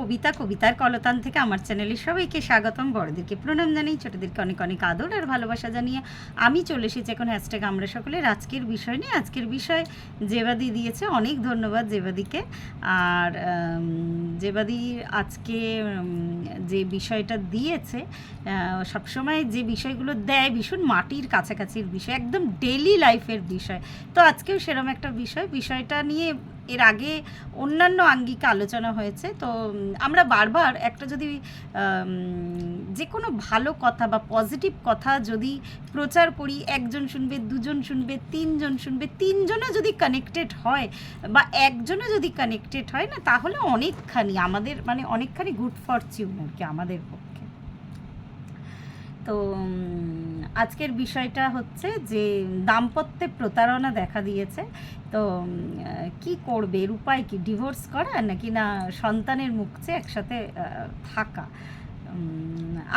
কবিতা, কবিতার কলতান থেকে আমার চ্যানেলে সবাইকে স্বাগতম। বড়দেরকে প্রণাম জানাই, ছোটদেরকে অনেক অনেক আদর আর ভালোবাসা জানিয়ে আমি চলে এসেছি এখন হ্যাশট্যাগ আমরা সকলের আজকের বিষয় নিয়ে। আজকের বিষয় জেবাদি দিয়েছে, অনেক ধন্যবাদ জেবাদিকে। আর জেবাদি আজকে যে বিষয়টা দিয়েছে সবসময় যে বিষয়গুলো দেয় ভীষণ মাটির কাছাকাছির বিষয়, একদম ডেলি লাইফের বিষয়। তো আজকেও সেরকম একটা বিষয়। বিষয়টা নিয়ে এর আগে অন্যান্য আঙ্গিকে আলোচনা হয়েছে, তো আমরা বারবার একটা যদি যে কোনো ভালো কথা বা পজিটিভ কথা যদি প্রচার করি, একজন শুনবে, দুজন শুনবে, তিনজন শুনবে, তিনজনও যদি কানেক্টেড হয় বা একজনও যদি কানেক্টেড হয় না, তাহলে অনেকখানি আমাদের মানে অনেকখানি গুড ফরচিউন আর কি আমাদের পক্ষে। তো আজকের বিষয়টা হচ্ছে যে দাম্পত্যে প্রতারণা দেখা দিয়েছে। তো কি করবে? এর উপায় কি? ডিভোর্স করা নাকি না সন্তানের মুখ চেয়ে একসাথে থাকা?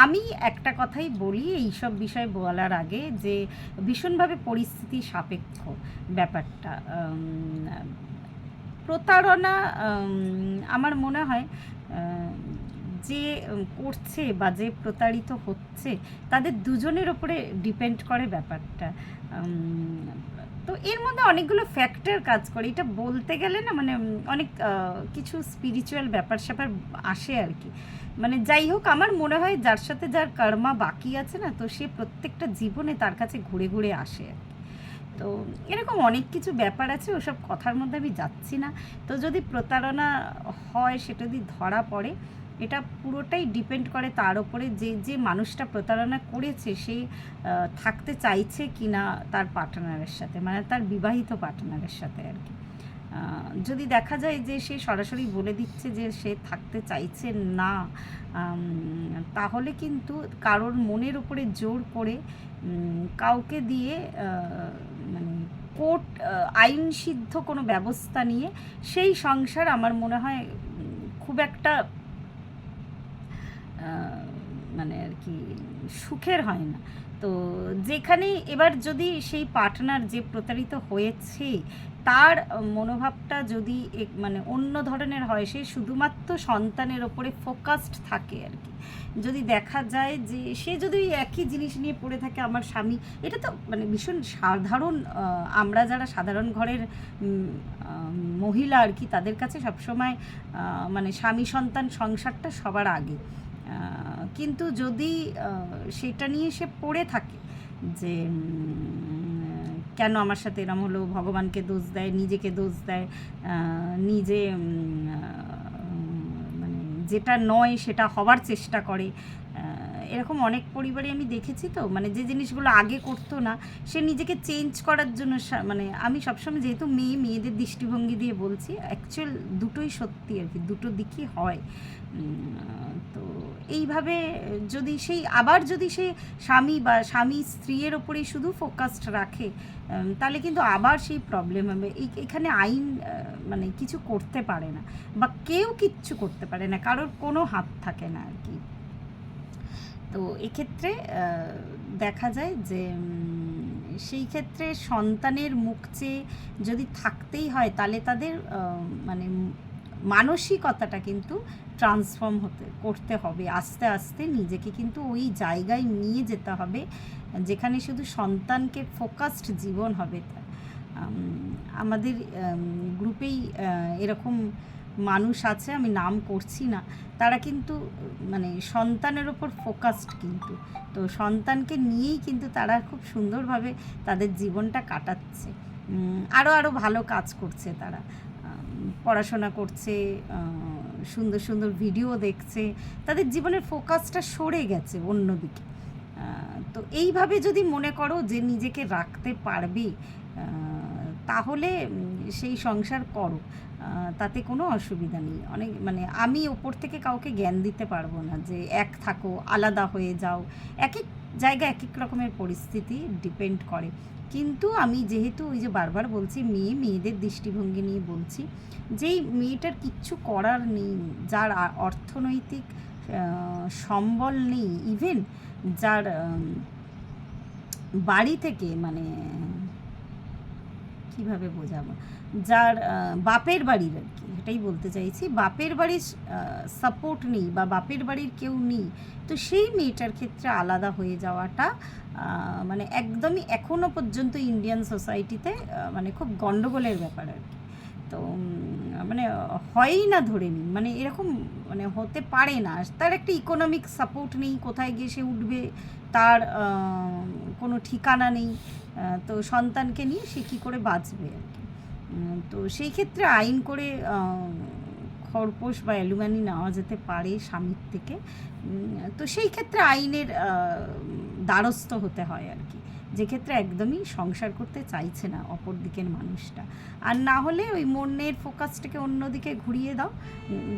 আমি একটা কথাই বলি এইসব বিষয় বলার আগে যে ভীষণভাবে পরিস্থিতি সাপেক্ষ ব্যাপারটা। প্রতারণা আমার মনে হয় যে করছে বা যে প্রতারিত হচ্ছে, তাদের দুজনের ওপরে ডিপেন্ড করে ব্যাপারটা। তো এর মধ্যে অনেকগুলো ফ্যাক্টর কাজ করে। এটা বলতে গেলে না মানে অনেক কিছু স্পিরিচুয়াল ব্যাপার স্যাপার আসে আর কি। মানে যাই হোক, আমার মনে হয় যার সাথে যার কর্মা বাকি আছে না, তো সে প্রত্যেকটা জীবনে তার কাছে ঘুরে ঘুরে আসে আর কি। তো এরকম অনেক কিছু ব্যাপার আছে, ওসব কথার মধ্যে আমি যাচ্ছি না। তো যদি প্রতারণা হয়, সেটা যদি ধরা পড়ে এটা পুরোটাই ডিপেন্ড করে তার উপরে যে যে মানুষটা প্রতারণা করেছে, সে থাকতে চাইছে কি না তার পার্টনারের সাথে মানে তার বিবাহিত পার্টনারের সাথে আর কি। যদি দেখা যায় যে সে সরাসরি বলে দিচ্ছে যে সে থাকতে চাইছে না তাহলে কিন্তু কারোর মনের উপরে জোর করে কাউকে দিয়ে মানে কোর্ট আইন সিদ্ধ কোনো ব্যবস্থা নিয়ে সেই সংসার আমার মনে হয় খুব একটা আহ, মানে আর কি, সুখের হয় না। তো যেখানে এবার যদি সেই পার্টনার যে প্রতারিত হয়েছে, তার মনোভাবটা যদি মানে অন্য ধরনের হয়, সে শুধুমাত্র সন্তানের ওপরে ফোকাসড থাকে আর কি। যদি দেখা যায় যে, সে যদি একই জিনিস নিয়ে পড়ে থাকে আমার স্বামী, এটা তো মানে ভীষণ সাধারণ আমরা যারা সাধারণ ঘরের মহিলা আর কি, তাদের কাছে সবসময় মানে স্বামী সন্তান সংসারটা সবার আগে। কিন্তু যদি সেটা নিয়ে সে পড়ে থাকে যে কেন আমার সাথে এরম হলো, ভগবানকে দোষ দেয়, নিজেকে দোষ দেয় নিজে মানে যেটা নয় সেটা হবার চেষ্টা করে এরকম অনেক পরিবারে আমি দেখেছি তো মানে যে জিনিসগুলো আগে করতো না, সে নিজেকে চেঞ্জ করার জন্য মানে আমি সবসময় যেহেতু মেয়ে, মেয়েদের দৃষ্টিভঙ্গি দিয়ে বলছি অ্যাকচুয়াল দুটোই সত্যি আর কি, দুটো দিকই হয়। তো এইভাবে যদি সেই, আবার যদি সে স্বামী বা স্বামী স্ত্রীর ওপরেই শুধু ফোকাসড রাখে তাহলে কিন্তু আবার সেই প্রবলেম হবে। এখানে আইন মানে কিছু করতে পারে না বা কেউ কিচ্ছু করতে পারে না, কারোর কোনো হাত থাকে না আর কি। তো এক্ষেত্রে দেখা যায় যে সেই ক্ষেত্রে সন্তানের মুখ চেয়ে যদি থাকতেই হয়, তাহলে তাদের মানে মানসিকতাটা কিন্তু ট্রান্সফর্ম হতে, করতে হবে। আস্তে আস্তে নিজেকে কিন্তু ওই জায়গায় নিয়ে যেতে হবে, যেখানে শুধু সন্তানকে ফোকাসড জীবন হবে। আমাদের গ্রুপেই এরকম মানুষ আছে, আমি নাম করছি না। তারা কিন্তু মানে সন্তানের ওপর ফোকাসড কিন্তু। তো সন্তানকে নিয়েই কিন্তু তারা খুব সুন্দরভাবে তাদের জীবনটা কাটাচ্ছে। আরও আরও ভালো কাজ করছে তারা। পড়াশোনা করছে সুন্দর সুন্দর ভিডিও দেখছে। তাদের জীবনের ফোকাসটা সরে গেছে অন্যদিকে। তো এইভাবে যদি মনে করো যে নিজেকে রাখতে পারবে তাহলে সেই সংসার করো। তাতে কোনো অসুবিধা নেই। অনেক মানে আমি ওপর থেকে কাউকে জ্ঞান দিতে পারব না যে এক থাকো, আলাদা হয়ে যাও। এক এক জায়গা এক এক রকমের পরিস্থিতি ডিপেন্ড করে। কিন্তু আমি যেহেতু ওই যে বারবার বলছি, মেয়ে, মেয়েদের দৃষ্টিভঙ্গি নিয়ে বলছি, যেই মেয়েটার কিচ্ছু করার নেই, যার অর্থনৈতিক সম্বল নেই ইভেন যার বাড়ি থেকে মানে কীভাবে বোঝাবো? যার বাপের বাড়ির আর কি, এটাই বলতে চাইছি। বাপের বাড়ির সাপোর্ট নেই বা বাপের বাড়ির কেউ নেই, তো সেই মেয়েটার ক্ষেত্রে আলাদা হয়ে যাওয়াটা মানে একদমই এখনও পর্যন্ত ইন্ডিয়ান সোসাইটিতে মানে খুব গণ্ডগোলের ব্যাপার আর কি। তো মানে হয়ই না ধরে নিন মানে এরকম মানে হতে পারে না। তার একটা ইকোনমিক সাপোর্ট নেই, কোথায় গিয়ে সে উঠবে, তার কোনো ঠিকানা নেই। তো সন্তানকে নিয়ে সে কী করে বাঁচবে আর কি? তো সেই ক্ষেত্রে আইন করে খরপোশ বা অ্যালুমিনি নেওয়া যেতে পারে স্বামীর থেকে। তো সেই ক্ষেত্রে আইনের দ্বারস্থ হতে হয় আর কি। যে ক্ষেত্রে একদমই সংসার করতে চাইছে না অপর দিকের মানুষটা। আর না হলে ওই মনের ফোকাসটাকে অন্যদিকে ঘুরিয়ে দাও।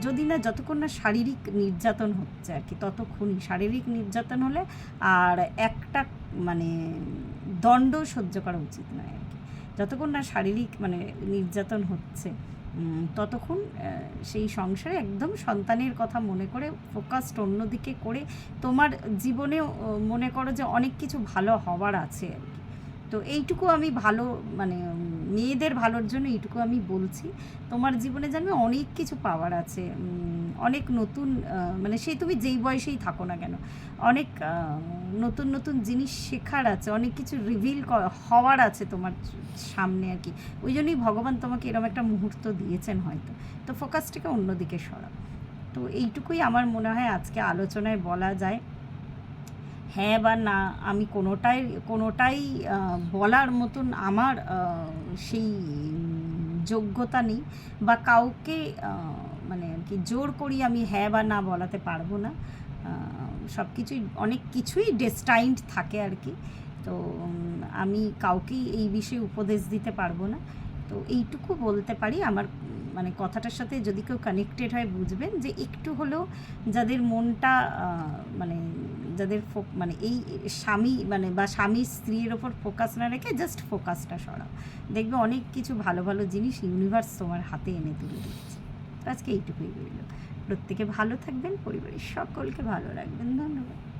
যদি না যতক্ষণ না শারীরিক নির্যাতন হচ্ছে আর কি, ততক্ষণই। শারীরিক নির্যাতন হলে আর একটা মানে দণ্ড সহ্য করা উচিত নয় আর কি। যতক্ষণ না শারীরিক মানে নির্যাতন হচ্ছে ততক্ষণ সেই সংসারে একদম সন্তানের কথা মনে করে ফোকাসড অন্যদিকে করে তোমার জীবনে মনে করো যে অনেক কিছু ভালো হওয়ার আছে আর কি। তো এইটুকু আমি ভালো মানে মেয়েদের ভালোর জন্য এইটুকু আমি বলছি। তোমার জীবনে জানবে অনেক কিছু পাওয়ার আছে অনেক নতুন মানে সেই তুমি যেই বয়সেই থাকো না কেন, অনেক নতুন নতুন জিনিস শেখার আছে, অনেক কিছু রিভিল হওয়ার আছে তোমার সামনে আর কি। ওই জন্যই ভগবান তোমাকে এরকম একটা মুহূর্ত দিয়েছেন হয়তো। তো ফোকাসটাকে অন্যদিকে সরাও। তো এইটুকুই আমার মনে হয় আজকে আলোচনায় বলা যায়। হ্যাঁ বা না, আমি কোনোটাই কোনোটাই বলার মতন আমার সেই যোগ্যতা নেই বা কাউকে মানে আর কি জোর করি আমি হ্যাঁ বা না বলাতে পারব না। সব কিছুই অনেক কিছুই ডেস্টাইন্ড থাকে আর কি। তো আমি কাউকেই এই বিষয়ে উপদেশ দিতে পারব না। তো এইটুকু বলতে পারি আমার মানে কথাটার সাথে যদি কেউ কানেক্টেড হয় বুঝবেন যে একটু হলেও যাদের মনটা মানে যাদের মানে এই স্বামী মানে বা স্বামী স্ত্রীর ওপর ফোকাস না রেখে জাস্ট ফোকাসটা সরাও। দেখবে অনেক কিছু ভালো ভালো জিনিস ইউনিভার্স তোমার হাতে এনে তুলে দিচ্ছে আজকে এইটুকুই রইল। প্রত্যেকে ভালো থাকবেন, পরিবারের সকলকে ভালো রাখবেন। ধন্যবাদ।